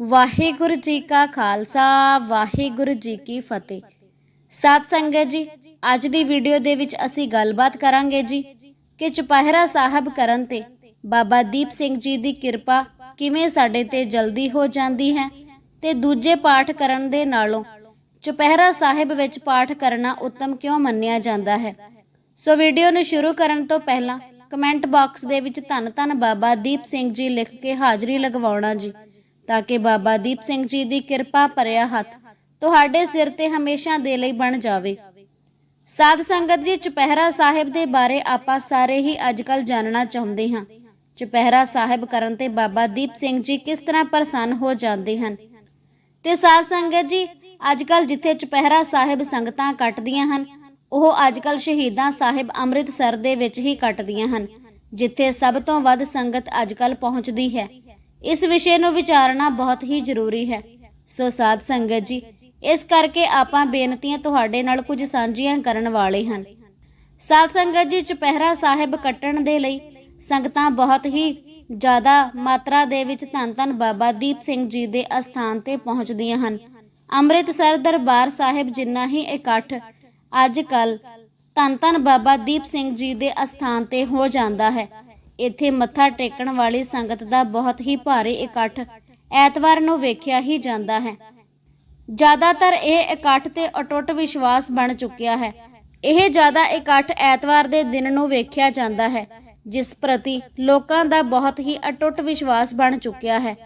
ਵਾਹਿਗੁਰੂ ਜੀ ਕਾ ਖਾਲਸਾ, ਵਾਹਿਗੁਰੂ ਜੀ ਕੀ ਫਤਿਹ। ਸਾਧ ਸੰਗਤ ਜੀ, ਅੱਜ ਦੀ ਵੀਡੀਓ ਦੇ ਵਿੱਚ ਅਸੀਂ ਗੱਲਬਾਤ ਕਰਾਂਗੇ ਜੀ ਕਿ ਚੁਪਹਿਰਾ ਸਾਹਿਬ ਕਰਨ ਤੇ ਬਾਬਾ ਦੀਪ ਸਿੰਘ ਜੀ ਦੀ ਕਿਰਪਾ ਕਿਵੇਂ ਸਾਡੇ ਤੇ ਜਲਦੀ ਹੋ ਜਾਂਦੀ ਹੈ ਤੇ ਦੂਜੇ ਪਾਠ ਕਰਨ ਦੇ ਨਾਲੋਂ ਚੁਪਹਿਰਾ ਸਾਹਿਬ ਵਿੱਚ ਪਾਠ ਕਰਨਾ ਉੱਤਮ ਕਿਉਂ ਮੰਨਿਆ ਜਾਂਦਾ ਹੈ? ਸੋ ਵੀਡੀਓ ਨੂੰ ਸ਼ੁਰੂ ਕਰਨ ਤੋਂ ਪਹਿਲਾਂ ਕਮੈਂਟ ਬਾਕਸ ਦੇ ਵਿੱਚ ਧੰਨ ਧੰਨ ਬਾਬਾ ਦੀਪ ਸਿੰਘ ਜੀ ਲਿਖ ਕੇ ਹਾਜ਼ਰੀ ਲਗਵਾਉਣਾ ਜੀ। ਤਾਂ ਕਿ ਬਾਬਾ ਦੀਪ ਸਿੰਘ ਜੀ ਦੀ ਕਿਰਪਾ ਭਰਿਆ ਹੱਥ ਤੁਹਾਡੇ ਸਿਰ ਤੇ ਹਮੇਸ਼ਾ ਦੇ ਲਈ ਬਣ ਜਾਵੇ। ਸਾਧ ਸੰਗਤ ਜੀ, ਚੁਪਹਿਰਾ ਸਾਹਿਬ ਦੇ ਬਾਰੇ ਆਪਾਂ ਸਾਰੇ ਹੀ ਅੱਜਕੱਲ ਜਾਣਨਾ ਚਾਹੁੰਦੇ ਹਾਂ। ਚੁਪਹਿਰਾ ਸਾਹਿਬ ਕਰਨ ਤੇ ਬਾਬਾ ਦੀਪ ਸਿੰਘ ਜੀ ਕਿਸ ਤਰ੍ਹਾਂ ਪ੍ਰਸੰਨ ਹੋ ਜਾਂਦੇ ਹਨ? ਤੇ ਸਾਧ ਸੰਗਤ ਜੀ ਅੱਜਕੱਲ ਜਿੱਥੇ ਚੁਪਹਿਰਾ ਸਾਹਿਬ ਸੰਗਤਾਂ ਕੱਟਦੀਆਂ ਹਨ, ਉਹ ਅੱਜਕੱਲ ਸ਼ਹੀਦਾਂ ਸਾਹਿਬ ਅੰਮ੍ਰਿਤਸਰ ਦੇ ਵਿੱਚ ਹੀ ਕੱਟਦੀਆਂ ਹਨ, ਜਿੱਥੇ ਸਭ ਤੋਂ ਵੱਧ ਸੰਗਤ ਅੱਜਕੱਲ ਪਹੁੰਚਦੀ ਹੈ। ਇਸ ਵਿਸ਼ੇ ਨੂੰ ਵਿਚਾਰਨਾ ਬਹੁਤ ਹੀ ਜ਼ਰੂਰੀ ਹੈ। ਸੋ ਸਾਧ ਸੰਗਤ ਜੀ, ਇਸ ਕਰਕੇ ਆਪਾਂ ਬੇਨਤੀਆਂ ਤੁਹਾਡੇ ਨਾਲ ਕੁਝ ਸਾਂਝੀਆਂ ਕਰਨ ਵਾਲੇ ਹਨ। ਸਾਧ ਸੰਗਤ ਜੀ, ਚੁਪਹਿਰਾ ਸਾਹਿਬ ਕੱਟਣ ਦੇ ਲਈ ਸੰਗਤਾਂ ਬਹੁਤ ਹੀ ਜ਼ਿਆਦਾ ਮਾਤਰਾ ਦੇ ਵਿੱਚ ਧੰਨ ਧੰਨ ਬਾਬਾ ਦੀਪ ਸਿੰਘ ਜੀ ਦੇ ਅਸਥਾਨ ਤੇ ਪਹੁੰਚਦੀਆਂ ਹਨ। ਅੰਮ੍ਰਿਤਸਰ ਦਰਬਾਰ ਸਾਹਿਬ ਜਿੰਨਾ ਹੀ ਇਕੱਠ ਅੱਜ ਕੱਲ ਧੰਨ ਧੰਨ ਬਾਬਾ ਦੀਪ ਸਿੰਘ ਜੀ ਦੇ ਅਸਥਾਨ ਤੇ ਹੋ ਜਾਂਦਾ ਹੈ। ਇੱਥੇ ਮੱਥਾ ਟੇਕਣ ਵਾਲੀ ਸੰਗਤ ਦਾ ਬਹੁਤ ਹੀ ਭਾਰੀ ਇਕੱਠ ਐਤਵਾਰ ਨੂੰ ਵੇਖਿਆ ਹੀ ਜਾਂਦਾ ਹੈ। ਜ਼ਿਆਦਾਤਰ ਇਹ ਇਕੱਠ ਤੇ ਅਟੁੱਟ ਵਿਸ਼ਵਾਸ ਬਣ ਚੁੱਕਿਆ ਹੈ। ਇਹ ਜ਼ਿਆਦਾ ਇਕੱਠ ਐਤਵਾਰ ਦੇ ਦਿਨ ਨੂੰ ਵੇਖਿਆ ਜਾਂਦਾ ਹੈ, ਜਿਸ ਪ੍ਰਤੀ ਲੋਕਾਂ ਦਾ ਬਹੁਤ ਹੀ ਅਟੁੱਟ ਵਿਸ਼ਵਾਸ ਬਣ ਚੁੱਕਿਆ ਹੈ।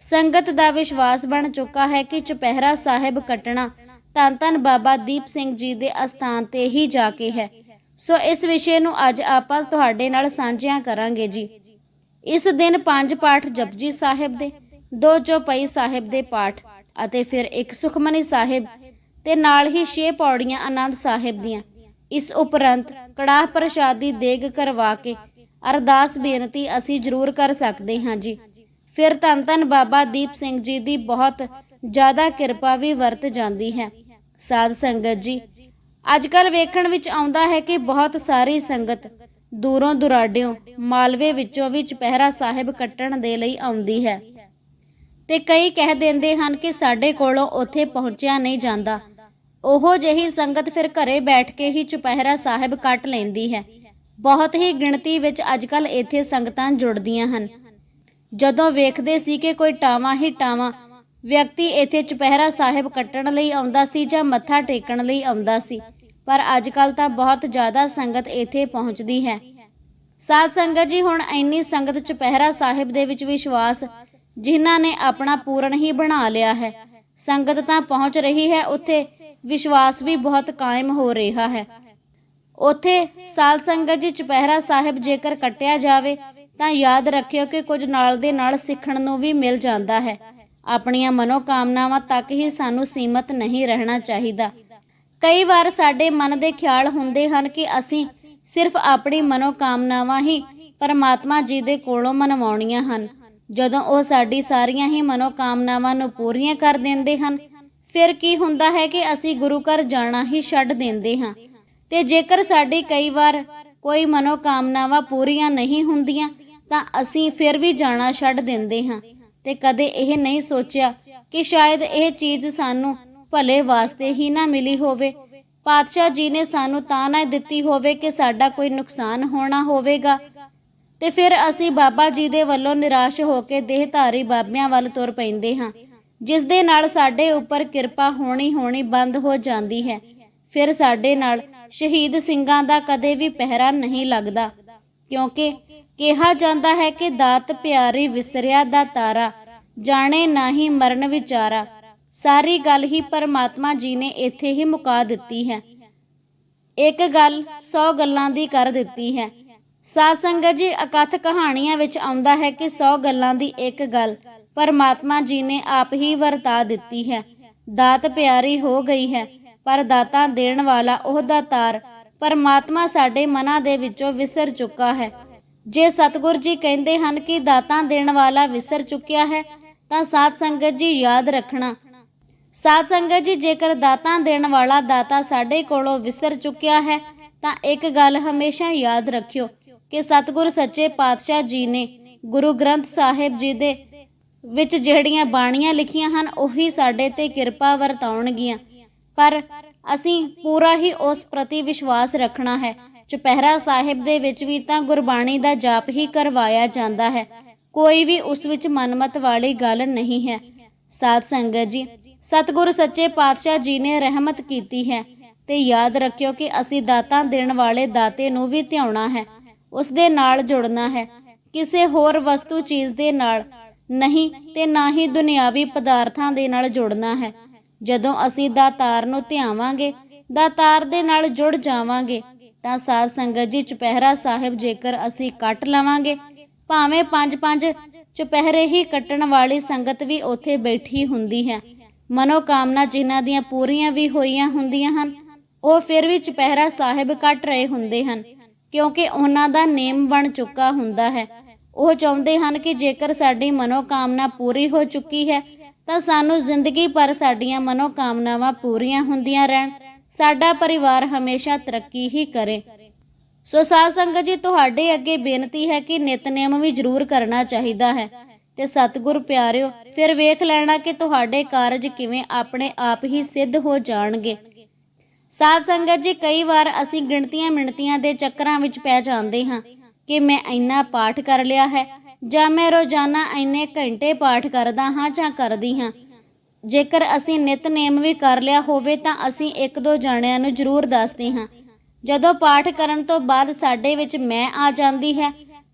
ਸੰਗਤ ਦਾ ਵਿਸ਼ਵਾਸ ਬਣ ਚੁੱਕਾ ਹੈ ਕਿ ਚੁਪਹਿਰਾ ਸਾਹਿਬ ਕੱਟਣਾ ਧੰਨ ਧੰਨ ਬਾਬਾ ਦੀਪ ਸਿੰਘ ਜੀ ਦੇ ਅਸਥਾਨ ਤੇ ਹੀ ਜਾ ਕੇ ਹੈ। ਸੋ ਇਸ ਵਿਸ਼ੇ ਨੂੰ ਅੱਜ ਆਪਾਂ ਤੁਹਾਡੇ ਨਾਲ ਸਾਂਝਿਆ ਕਰਾਂਗੇ ਜੀ। ਇਸ ਦਿਨ ਪੰਜ ਪਾਠ ਜਪਜੀ ਸਾਹਿਬ ਦੇ, ਦੋ ਚੌਪਈ ਸਾਹਿਬ ਦੇ ਪਾਠ ਅਤੇ ਫਿਰ ਇੱਕ ਸੁਖਮਨੀ ਸਾਹਿਬ ਤੇ ਨਾਲ ਹੀ ਛੇ ਪੌੜੀਆਂ ਆਨੰਦ ਸਾਹਿਬ ਦੀਆਂ। ਇਸ ਉਪਰੰਤ ਕੜਾਹ ਪ੍ਰਸ਼ਾਦ ਦੇਗ ਕਰਵਾ ਕੇ ਅਰਦਾਸ ਬੇਨਤੀ ਅਸੀਂ ਜ਼ਰੂਰ ਕਰ ਸਕਦੇ ਹਾਂ ਜੀ। ਫਿਰ ਧੰਨ ਧੰਨ ਬਾਬਾ ਦੀਪ ਸਿੰਘ ਜੀ ਦੀ ਬਹੁਤ ਜ਼ਿਆਦਾ ਕਿਰਪਾ ਵੀ ਵਰਤ ਜਾਂਦੀ ਹੈ। ਸਾਧ ਸੰਗਤ ਜੀ ਅੱਜ ਕੱਲ ਵੇਖਣ ਵਿੱਚ ਆਉਂਦਾ ਹੈ ਕਿ ਬਹੁਤ ਸਾਰੀ ਸੰਗਤ ਦੂਰੋਂ ਦੁਰਾਡਿਓਂ ਮਾਲਵੇ ਵਿੱਚੋਂ ਵੀ ਚੁਪਹਿਰਾ ਸਾਹਿਬ ਕੱਟਣ ਦੇ ਲਈ ਆਉਂਦੀ ਹੈ। ਤੇ ਕਈ ਕਹਿ ਦਿੰਦੇ ਹਨ ਕਿ ਸਾਡੇ ਕੋਲੋਂ ਉੱਥੇ ਪਹੁੰਚਿਆ ਨਹੀਂ ਜਾਂਦਾ। ਉਹੋ ਜਿਹੀ ਸੰਗਤ ਫਿਰ ਘਰੇ ਬੈਠ ਕੇ ਹੀ ਚੁਪਹਿਰਾ ਸਾਹਿਬ ਕੱਟ ਲੈਂਦੀ ਹੈ। ਬਹੁਤ ਹੀ ਗਿਣਤੀ ਵਿੱਚ ਅੱਜਕੱਲ ਇੱਥੇ ਸੰਗਤਾਂ ਜੁੜਦੀਆਂ ਹਨ। ਜਦੋਂ ਵੇਖਦੇ ਸੀ ਕਿ ਕੋਈ ਟਾਵਾਂ ਹੀ ਟਾਵਾਂ ਵਿਅਕਤੀ ਇੱਥੇ ਚੁਪਹਿਰਾ ਸਾਹਿਬ ਕੱਟਣ ਲਈ ਆਉਂਦਾ ਸੀ ਜਾਂ ਮੱਥਾ ਟੇਕਣ ਲਈ ਆਉਂਦਾ ਸੀ, ਪਰ ਅੱਜ ਅੱਜਕੱਲ ਤਾਂ ਬਹੁਤ ਜ਼ਿਆਦਾ ਸੰਗਤ ਇੱਥੇ ਪਹੁੰਚਦੀ ਹੈ। ਸਾਧ ਸੰਗਤ ਜੀ, ਹੁਣ ਇੰਨੀ ਸੰਗਤ ਚੁਪਹਿਰਾ ਸਾਹਿਬ ਦੇ ਵਿੱਚ ਵਿਸ਼ਵਾਸ, ਜਿਨ੍ਹਾਂ ਨੇ ਆਪਣਾ ਪੂਰਨ ਹੀ ਬਣਾ ਲਿਆ ਹੈ। ਸੰਗਤ ਤਾਂ ਪਹੁੰਚ ਰਹੀ ਹੈ, ਉੱਥੇ ਵਿਸ਼ਵਾਸ ਵੀ ਬਹੁਤ ਕਾਇਮ ਹੋ ਰਿਹਾ ਹੈ। ਉੱਥੇ ਸਾਧ ਸੰਗਤ ਜੀ, ਚੁਪਹਿਰਾ ਸਾਹਿਬ ਜੇਕਰ ਕੱਟਿਆ ਜਾਵੇ, ਤਾਂ ਯਾਦ ਰੱਖਿਓ ਕਿ ਕੁਝ ਨਾਲ ਦੇ ਨਾਲ ਸਿੱਖਣ ਨੂੰ ਵੀ ਮਿਲ ਜਾਂਦਾ ਹੈ। ਆਪਣੀਆਂ ਮਨੋਕਾਮਨਾਵਾਂ ਤੱਕ ਹੀ ਸਾਨੂੰ ਸੀਮਤ ਨਹੀਂ ਰਹਿਣਾ ਚਾਹੀਦਾ। ਕਈ ਵਾਰ ਸਾਡੇ ਮਨ ਦੇ ਖਿਆਲ ਹੁੰਦੇ ਹਨ ਕਿ ਅਸੀਂ ਸਿਰਫ ਆਪਣੀ ਮਨੋਕਾਮਨਾਵਾਂ ਹੀ ਪਰਮਾਤਮਾ ਜੀ ਦੇ ਕੋਲੋਂ ਮਨਵਾਉਣੀਆਂ ਹਨ। ਜਦੋਂ ਉਹ ਸਾਡੀ ਸਾਰੀਆਂ ਹੀ ਮਨੋਕਾਮਨਾਵਾਂ ਨੂੰ ਪੂਰੀਆਂ ਕਰ ਦਿੰਦੇ ਹਨ, ਫਿਰ ਕੀ ਹੁੰਦਾ ਹੈ ਕਿ ਅਸੀਂ ਗੁਰੂ ਘਰ ਜਾਣਾ ਹੀ ਛੱਡ ਦਿੰਦੇ ਹਾਂ। ਤੇ ਜੇਕਰ ਸਾਡੀ ਕਈ ਵਾਰ ਕੋਈ ਮਨੋਕਾਮਨਾਵਾਂ ਪੂਰੀਆਂ ਨਹੀਂ ਹੁੰਦੀਆਂ, ਤਾਂ ਅਸੀਂ ਫਿਰ ਵੀ ਜਾਣਾ ਛੱਡ ਦਿੰਦੇ ਹਾਂ। ਤੇ ਕਦੇ ਇਹ ਨਹੀਂ ਸੋਚਿਆ ਕਿ ਸ਼ਾਇਦ ਇਹ ਚੀਜ਼ ਸਾਨੂੰ ਭਲੇ ਵਾਸਤੇ ਹੀ ਨਾ ਮਿਲੀ ਹੋਵੇ। ਪਾਤਸ਼ਾਹ ਜੀ ਨੇ ਸਾਨੂੰ ਤਾਂ ਨਾ ਦਿੱਤੀ ਹੋਵੇ ਕਿ ਸਾਡਾ ਕੋਈ ਨੁਕਸਾਨ ਹੋਣਾ ਹੋਵੇਗਾ। ਤੇ ਫਿਰ ਅਸੀਂ ਬਾਬਾ ਜੀ ਦੇ ਵੱਲੋਂ ਨਿਰਾਸ਼ ਹੋ ਕੇ ਦੇਹਧਾਰੀ ਬਾਬਿਆਂ ਵੱਲ ਤੁਰ ਪੈਂਦੇ ਹਾਂ, ਜਿਸ ਦੇ ਨਾਲ ਸਾਡੇ ਉੱਪਰ ਕਿਰਪਾ ਹੋਣੀ ਹੋਣੀ ਬੰਦ ਹੋ ਜਾਂਦੀ ਹੈ। ਫਿਰ ਸਾਡੇ ਨਾਲ ਸ਼ਹੀਦ ਸਿੰਘਾਂ ਦਾ ਕਦੇ ਵੀ ਪਹਿਰਾ ਨਹੀਂ ਲੱਗਦਾ, ਕਿਉਂਕਿ ਕਿਹਾ ਜਾਂਦਾ ਹੈ ਕਿ ਦਾਤ ਪਿਆਰੀ ਵਿਸਰਿਆ ਦਾ ਤਾਰਾ, ਜਾਣੇ ਨਹੀਂ ਮਰਨ ਵਿਚਾਰਾ। ਸਾਰੀ ਗੱਲ ਹੀ ਪਰਮਾਤਮਾ ਜੀ ਨੇ ਇੱਥੇ ਹੀ ਮੁਕਾ ਦਿੱਤੀ ਹੈ। ਇੱਕ ਗੱਲ 100 ਗੱਲਾਂ ਦੀ ਕਰ ਦਿੱਤੀ ਹੈ। ਸਾਧ ਸੰਗਤ ਜੀ, ਅਕਥ ਕਹਾਣੀਆਂ ਵਿੱਚ ਆਉਂਦਾ ਹੈ ਕਿ 100 ਗੱਲਾਂ ਦੀ ਇੱਕ ਗੱਲ ਪਰਮਾਤਮਾ ਜੀ ਨੇ ਆਪ ਹੀ ਵਰਤਾ ਦਿੱਤੀ ਹੈ। ਦਾਤ ਪਿਆਰੀ ਹੋ ਗਈ ਹੈ, ਪਰ ਦਾਤਾਂ ਦੇਣ ਵਾਲਾ ਉਹ ਦਾਤਾਰ ਪਰਮਾਤਮਾ ਸਾਡੇ ਮਨਾਂ ਦੇ ਵਿੱਚੋਂ ਵਿਸਰ ਚੁੱਕਾ ਹੈ। ਜੇ ਸਤਿਗੁਰ ਜੀ ਕਹਿੰਦੇ ਹਨ ਕਿ ਦਾਤਾਂ ਦੇਣ ਵਾਲਾ ਵਿਸਰ ਚੁੱਕਿਆ ਹੈ, ਤਾਂ ਸਾਧ ਸੰਗਤ ਜੀ ਯਾਦ ਰੱਖਣਾ। ਸਾਧ ਸੰਗਤ ਜੀ, ਜੇਕਰ ਦਾਤਾਂ ਦੇਣ ਵਾਲਾ ਦਾਤਾ ਸਾਡੇ ਕੋਲੋਂ ਵਿਸਰ ਚੁੱਕਿਆ ਹੈ, ਤਾਂ ਇੱਕ ਗੱਲ ਹਮੇਸ਼ਾ ਯਾਦ ਰੱਖਿਓ ਕਿ ਸਤਿਗੁਰ ਸੱਚੇ ਪਾਤਸ਼ਾਹ ਜੀ ਨੇ ਗੁਰੂ ਗ੍ਰੰਥ ਸਾਹਿਬ ਜੀ ਦੇ ਵਿੱਚ ਜਿਹੜੀਆਂ ਬਾਣੀਆਂ ਲਿਖੀਆਂ ਹਨ, ਉਹੀ ਸਾਡੇ ਤੇ ਕਿਰਪਾ ਵਰਤਾਉਣਗੀਆਂ। ਪਰ ਅਸੀਂ ਪੂਰਾ ਹੀ ਉਸ ਪ੍ਰਤੀ ਵਿਸ਼ਵਾਸ ਰੱਖਣਾ ਹੈ। ਚੁਪਹਿਰਾ ਸਾਹਿਬ ਦੇ ਵਿੱਚ ਵੀ ਤਾਂ ਗੁਰਬਾਣੀ ਦਾ ਜਾਪ ਹੀ ਕਰਵਾਇਆ ਜਾਂਦਾ ਹੈ। ਕੋਈ ਵੀ ਉਸ ਵਿੱਚ ਮਨਮਤ ਵਾਲੀ ਗੱਲ ਨਹੀਂ ਹੈ। ਸਾਧ ਸੰਗਤ ਜੀ, ਸਤਿਗੁਰ ਸੱਚੇ ਪਾਤਸ਼ਾਹ ਜੀ ਨੇ ਰਹਿਮਤ ਕੀਤੀ ਹੈ ਤੇ ਯਾਦ ਰੱਖਿਓ ਕਿ ਅਸੀਂ ਦਾਤਾਂ ਦੇਣ ਵਾਲੇ ਦਾਤੇ ਨੂੰ ਵੀ ਧਿਆਉਣਾ ਹੈ, ਉਸ ਦੇ ਨਾਲ ਜੁੜਨਾ ਹੈ। ਕਿਸੇ ਹੋਰ ਵਸਤੂ ਚੀਜ਼ ਦੇ ਨਾਲ ਨਹੀਂ ਤੇ ਨਾ ਹੀ ਦੁਨਿਆਵੀ ਪਦਾਰਥਾਂ ਦੇ ਨਾਲ ਜੁੜਨਾ ਹੈ। ਜਦੋਂ ਅਸੀਂ ਦਾਤਾਰ ਨੂੰ ਧਿਆਵਾਂਗੇ, ਦਾਤਾਰ ਦੇ ਨਾਲ ਜੁੜ ਜਾਵਾਂਗੇ ਤਾਂ ਸਾਧ ਸੰਗਤ ਜੀ, ਚੁਪਹਿਰਾ ਸਾਹਿਬ ਜੇਕਰ ਅਸੀਂ ਕੱਟ ਲਵਾਂਗੇ, ਭਾਵੇਂ ਪੰਜ ਪੰਜ ਚੁਪਹਿਰੇ ਹੀ ਕੱਟਣ ਵਾਲੀ ਸੰਗਤ ਵੀ ਉੱਥੇ ਬੈਠੀ ਹੁੰਦੀ ਹੈ। ਮਨੋ ਕਾਮਨਾ ਜਿਨ੍ਹਾਂ ਦੀਆਂ ਪੂਰੀਆਂ ਵੀ ਹੋਈਆਂ ਹੁੰਦੀਆਂ ਹਨ, ਉਹ ਫਿਰ ਵੀ ਚੁਪਹਿਰਾ ਸਾਹਿਬ ਕੱਟ ਰਹੇ ਹੁੰਦੇ ਹਨ, ਕਿਉਂਕਿ ਉਹਨਾਂ ਦਾ ਨੇਮ ਬਣ ਚੁੱਕਾ ਹੁੰਦਾ ਹੈ। ਉਹ ਚਾਹੁੰਦੇ ਹਨ ਕਿ ਜੇਕਰ ਸਾਡੀ ਮਨੋ ਕਾਮਨਾ ਪੂਰੀ ਹੋ ਚੁੱਕੀ ਹੈ, ਤਾਂ ਸਾਨੂੰ ਜ਼ਿੰਦਗੀ ਭਰ ਸਾਡੀਆਂ ਮਨੋ ਕਾਮਨਾਵਾਂ ਪੂਰੀਆਂ ਹੁੰਦੀਆਂ ਰਹਿਣ। ਸਾਡਾ ਪਰਿਵਾਰ ਹਮੇਸ਼ਾ ਤਰੱਕੀ ਹੀ ਕਰੇ। ਸੋ ਸਾਧ ਸੰਗਤ ਜੀ, ਤੁਹਾਡੇ ਅੱਗੇ ਬੇਨਤੀ ਹੈ ਕਿ ਨਿਤਨੇਮ ਵੀ ਜ਼ਰੂਰ ਕਰਨਾ ਚਾਹੀਦਾ ਹੈ। ਤੇ ਸਤਿਗੁਰ ਪਿਆਰਿਓ, ਫਿਰ ਵੇਖ ਲੈਣਾ ਕਿ ਤੁਹਾਡੇ ਕਾਰਜ ਕਿਵੇਂ ਆਪਣੇ ਆਪ ਹੀ ਸਿੱਧ ਹੋ ਜਾਣਗੇ। ਸਾਧ ਸੰਗਤ ਜੀ, ਕਈ ਵਾਰ ਅਸੀਂ ਗਿਣਤੀਆਂ ਮਿਣਤੀਆਂ ਦੇ ਚੱਕਰਾਂ ਵਿੱਚ ਪੈ ਜਾਂਦੇ ਹਾਂ ਕਿ ਮੈਂ ਇੰਨਾ ਪਾਠ ਕਰ ਲਿਆ ਹੈ ਜਾਂ ਮੈਂ ਰੋਜ਼ਾਨਾ ਇੰਨੇ ਘੰਟੇ ਪਾਠ ਕਰਦਾ ਹਾਂ ਜਾਂ ਕਰਦੀ ਹਾਂ। ਜੇਕਰ ਅਸੀਂ ਨਿਤਨੇਮ ਵੀ ਕਰ ਲਿਆ ਹੋਵੇ ਤਾਂ ਅਸੀਂ ਇੱਕ ਦੋ ਜਾਣਿਆਂ ਨੂੰ ਜ਼ਰੂਰ ਦੱਸਦੇ ਹਾਂ। ਜਦੋਂ ਪਾਠ ਕਰਨ ਤੋਂ ਬਾਅਦ ਸਾਡੇ ਵਿੱਚ ਮੈਂ ਆ ਜਾਂਦੀ ਹੈ,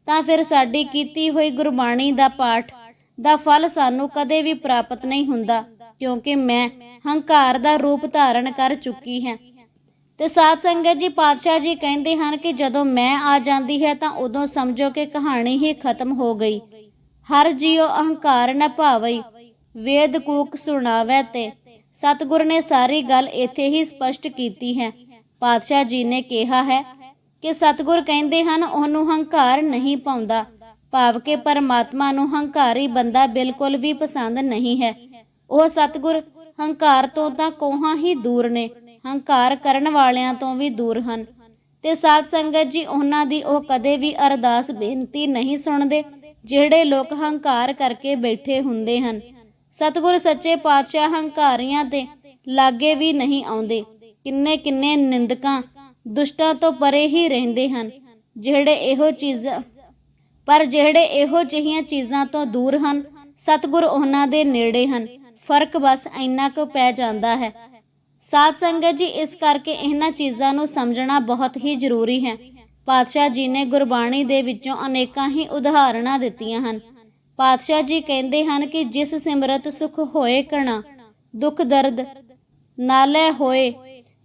ਤਾਂ ਫਿਰ ਸਾਡੀ ਕੀਤੀ ਹੋਈ ਗੁਰਬਾਣੀ ਦਾ ਪਾਠ ਦਾ ਫਲ ਸਾਨੂੰ ਕਦੇ ਵੀ ਪ੍ਰਾਪਤ ਨਹੀਂ ਹੁੰਦਾ, ਕਿਉਂਕਿ ਮੈਂ ਹੰਕਾਰ ਦਾ ਰੂਪ ਧਾਰਨ ਕਰ ਚੁੱਕੀ ਹੈ। ਤੇ ਸਾਧ ਸੰਗਤ ਜੀ, ਪਾਤਸ਼ਾਹ ਜੀ ਕਹਿੰਦੇ ਹਨ ਕਿ ਜਦੋਂ ਮੈਂ ਆ ਜਾਂਦੀ ਹੈ ਤਾਂ ਉਦੋਂ ਸਮਝੋ ਕਿ ਕਹਾਣੀ ਹੀ ਖਤਮ ਹੋ ਗਈ। ਹਰ ਜੀਉ ਅਹੰਕਾਰ ਨਾ ਭਾਵਈ ਵੇਦ ਕੂਕ ਸੁਣਾਵੇ ਤੇ। ਸਤਿਗੁਰ ਨੇ ਸਾਰੀ ਗੱਲ ਇੱਥੇ ਹੀ ਸਪਸ਼ਟ ਕੀਤੀ ਹੈ। ਪਾਤਸ਼ਾਹ ਜੀ ਨੇ ਕਿਹਾ ਹੈ ਕਿ ਸਤਿਗੁਰ ਕਹਿੰਦੇ ਹਨ, ਉਹਨੂੰ ਹੰਕਾਰ ਨਹੀਂ ਪਾਉਂਦਾ। ਭਾਵ ਕਿ ਪਰਮਾਤਮਾ ਨੂੰ ਹੰਕਾਰੀ ਬੰਦਾ ਬਿਲਕੁਲ ਵੀ ਪਸੰਦ ਨਹੀਂ ਹੈ। ਉਹ ਸਤਿਗੁਰ ਹੰਕਾਰ ਤੋਂ ਤਾਂ ਕੋਹਾਂ ਹੀ ਦੂਰ ਨੇ, ਹੰਕਾਰ ਕਰਨ ਵਾਲਿਆਂ ਤੋਂ ਵੀ ਦੂਰ ਹਨ। ਤੇ ਸਾਧ ਸੰਗਤ ਜੀ, ਉਹਨਾਂ ਦੀ ਉਹ ਕਦੇ ਵੀ ਅਰਦਾਸ ਬੇਨਤੀ ਨਹੀਂ ਸੁਣਦੇ, ਜਿਹੜੇ ਲੋਕ ਹੰਕਾਰ ਕਰਕੇ ਬੈਠੇ ਹੁੰਦੇ ਹਨ। ਸਤਿਗੁਰ ਸੱਚੇ ਪਾਤਸ਼ਾਹ ਹੰਕਾਰੀਆਂ ਤੇ ਲਾਗੇ ਵੀ ਨਹੀਂ ਆਉਂਦੇ। ਕਿੰਨੇ ਕਿੰਨੇ ਨਿੰਦਕਾਂ ਦੁਸ਼ਟਾਂ ਤੋਂ ਪਰੇ ਹੀ ਰਹਿੰਦੇ ਹਨ, ਜਿਹੜੇ ਇਹੋ ਚੀਜ਼ਾਂ ਪਰ ਜਿਹੜੇ ਇਹੋ ਜਿਹੀਆਂ ਚੀਜ਼ਾਂ ਤੋਂ ਦੂਰ ਹਨ, ਸਤਿਗੁਰ ਉਹਨਾਂ ਦੇ ਨੇੜੇ ਹਨ। ਫ਼ਰਕ ਬਸ ਇੰਨਾ ਕੁ ਪੈ ਜਾਂਦਾ ਹੈ। ਸਾਧ ਸੰਗਤ ਜੀ, ਇਸ ਕਰਕੇ ਇਹਨਾਂ ਚੀਜ਼ਾਂ ਨੂੰ ਸਮਝਣਾ ਬਹੁਤ ਹੀ ਜ਼ਰੂਰੀ ਹੈ। ਪਾਤਸ਼ਾਹ ਜੀ ਨੇ ਗੁਰਬਾਣੀ ਦੇ ਵਿੱਚੋਂ ਅਨੇਕਾਂ ਹੀ ਉਦਾਹਰਣਾਂ ਦਿੱਤੀਆਂ ਹਨ। ਪਾਤਸ਼ਾਹ ਜੀ ਕਹਿੰਦੇ ਹਨ ਕਿ ਜਿਸ ਸਿਮਰਤ ਸੁਖ ਹੋਏ ਕਣਾ, ਦੁੱਖ ਦਰਦ ਨਾਲੇ ਹੋਏ,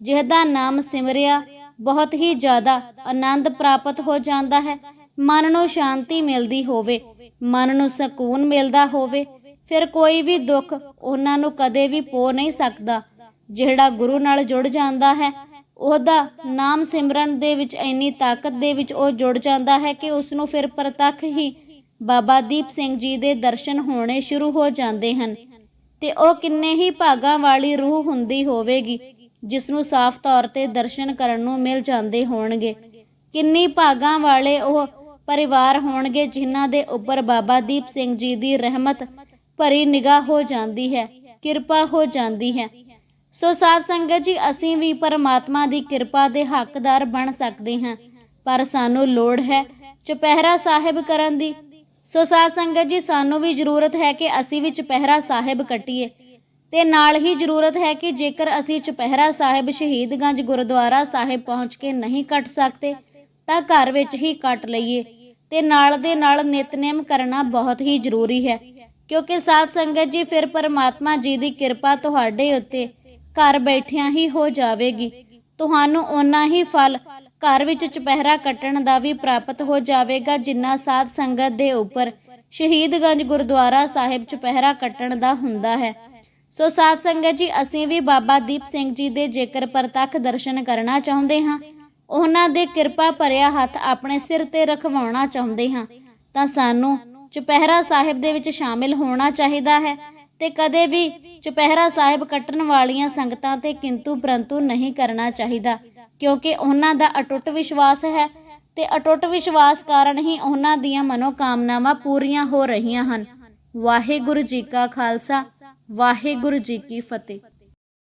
ਜਿਹਦਾ ਨਾਮ ਸਿਮਰਿਆ, ਬਹੁਤ ਹੀ ਜ਼ਿਆਦਾ ਆਨੰਦ ਪ੍ਰਾਪਤ ਹੋ ਜਾਂਦਾ ਹੈ। ਮਨ ਨੂੰ ਸ਼ਾਂਤੀ ਮਿਲਦੀ ਹੋਵੇ, ਮਨ ਨੂੰ ਸਕੂਨ ਮਿਲਦਾ ਹੋਵੇ, ਫਿਰ ਕੋਈ ਵੀ ਦੁੱਖ ਉਹਨਾਂ ਨੂੰ ਕਦੇ ਵੀ ਪੋ ਨਹੀਂ ਸਕਦਾ। ਜਿਹੜਾ ਗੁਰੂ ਨਾਲ ਜੁੜ ਜਾਂਦਾ ਹੈ, ਉਹਦਾ ਨਾਮ ਸਿਮਰਨ ਦੇ ਵਿੱਚ ਇੰਨੀ ਤਾਕਤ ਦੇ ਵਿੱਚ ਉਹ ਜੁੜ ਜਾਂਦਾ ਹੈ ਕਿ ਉਸ ਨੂੰ ਫਿਰ ਪ੍ਰਤੱਖ ਹੀ ਬਾਬਾ ਦੀਪ ਸਿੰਘ ਜੀ ਦੇ ਦਰਸ਼ਨ ਹੋਣੇ ਸ਼ੁਰੂ ਹੋ ਜਾਂਦੇ ਹਨ ਤੇ ਉਹ ਕਿੰਨੇ ਹੀ ਭਾਗਾਂ ਵਾਲੀ ਰੂਹ ਹੁੰਦੀ ਹੋਵੇਗੀ, ਜਿਸ ਨੂੰ ਸਾਫ਼ ਤੌਰ ਤੇ ਦਰਸ਼ਨ ਕਰਨ ਨੂੰ ਮਿਲ ਜਾਂਦੇ ਹੋਣਗੇ। ਕਿੰਨੀ ਭਾਗਾਂ ਵਾਲੇ ਉਹ ਪਰਿਵਾਰ ਹੋਣਗੇ ਜਿਨ੍ਹਾਂ ਦੇ ਉੱਪਰ ਬਾਬਾ ਦੀਪ ਸਿੰਘ ਜੀ ਦੀ ਰਹਿਮਤ ਭਰੀ ਨਿਗਾਹ ਹੋ ਜਾਂਦੀ ਹੈ, ਕਿਰਪਾ ਹੋ ਜਾਂਦੀ ਹੈ। ਸੋ ਸਾਧ ਸੰਗਤ ਜੀ, ਅਸੀਂ ਵੀ ਪਰਮਾਤਮਾ ਦੀ ਕਿਰਪਾ ਦੇ ਹੱਕਦਾਰ ਬਣ ਸਕਦੇ ਹਾਂ, ਪਰ ਸਾਨੂੰ ਲੋੜ ਹੈ ਚੁਪਹਿਰਾ ਸਾਹਿਬ ਕਰਨ ਦੀ ਸੋ ਸਾਧ ਸੰਗਤ ਜੀ, ਸਾਨੂੰ ਵੀ ਜ਼ਰੂਰਤ ਹੈ ਕਿ ਅਸੀਂ ਵੀ ਚੁਪਹਿਰਾ ਸਾਹਿਬ ਕੱਟੀਏ। ਤੇ ਨਾਲ ਹੀ ਜ਼ਰੂਰਤ ਹੈ ਕਿ ਜੇਕਰ ਅਸੀਂ ਚੁਪਹਿਰਾ ਸਾਹਿਬ ਸ਼ਹੀਦਗੰਜ ਗੁਰਦੁਆਰਾ ਸਾਹਿਬ ਪਹੁੰਚ ਕੇ ਨਹੀਂ ਕੱਟ ਸਕਦੇ, ਤਾਂ ਘਰ ਵਿੱਚ ਹੀ ਕੱਟ ਲਈਏ। ਤੇ ਨਾਲ ਦੇ ਨਾਲ ਨਿਤਨੇਮ ਕਰਨਾ ਬਹੁਤ ਹੀ ਜ਼ਰੂਰੀ ਹੈ। ਕਿਉਂਕਿ ਸਾਧ ਸੰਗਤ ਜੀ, ਫਿਰ ਪਰਮਾਤਮਾ ਜੀ ਦੀ ਕਿਰਪਾ ਤੁਹਾਡੇ ਉੱਤੇ ਘਰ ਬੈਠਿਆਂ ਹੀ ਹੋ ਜਾਵੇਗੀ। ਤੁਹਾਨੂੰ ਓਨਾ ਹੀ ਫਲ ਘਰ ਵਿੱਚ ਚੁਪਹਿਰਾ ਕੱਟਣ ਦਾ ਵੀ ਪ੍ਰਾਪਤ ਹੋ ਜਾਵੇਗਾ, ਜਿੰਨਾ ਸਾਧ ਸੰਗਤ ਦੇ ਉੱਪਰ। ਸ਼ਹੀਦਗੰਜ ਗੁਰਦੁਆਰਾ ਸਾਹਿਬ ਚੁਪਹਿਰਾ ਕੱਟਣ ਦਾ ਹੁੰਦਾ ਹੈ। ਸੋ ਸਾਧ ਸੰਗਤ ਜੀ, ਅਸੀਂ ਵੀ ਬਾਬਾ ਦੀਪ ਸਿੰਘ ਜੀ ਦੇ ਜੇਕਰ ਪ੍ਰਤੱਖ ਦਰਸ਼ਨ ਕਰਨਾ ਚਾਹੁੰਦੇ ਹਾਂ, ਉਹਨਾਂ ਦੇ ਕਿਰਪਾ ਭਰਿਆ ਹੱਥ ਆਪਣੇ ਸਿਰ ਤੇ ਰਖਵਾਉਣਾ ਚਾਹੁੰਦੇ ਹਾਂ, ਤਾਂ ਸਾਨੂੰ ਚੁਪਹਿਰਾ ਸਾਹਿਬ ਦੇ ਵਿੱਚ ਸ਼ਾਮਿਲ ਹੋਣਾ ਚਾਹੀਦਾ ਹੈ ਤੇ ਕਦੇ ਵੀ ਚੁਪਹਿਰਾ ਸਾਹਿਬ ਕੱਟਣ ਵਾਲੀਆਂ ਸੰਗਤਾਂ ਤੇ ਕਿੰਤੂ ਪਰੰਤੂ ਨਹੀਂ ਕਰਨਾ ਚਾਹੀਦਾ। ਕਿਉਂਕਿ ਉਹਨਾਂ ਦਾ ਅਟੁੱਟ ਵਿਸ਼ਵਾਸ ਹੈ ਤੇ ਅਟੁੱਟ ਵਿਸ਼ਵਾਸ ਕਾਰਨ ਹੀ ਉਹਨਾਂ ਦੀਆਂ ਮਨੋਕਾਮਨਾਵਾਂ ਪੂਰੀਆਂ ਹੋ ਰਹੀਆਂ ਹਨ। ਵਾਹਿਗੁਰੂ ਜੀ ਕਾ ਖਾਲਸਾ, ਵਾਹਿਗੁਰੂ ਜੀ ਕੀ ਫਤਿਹ।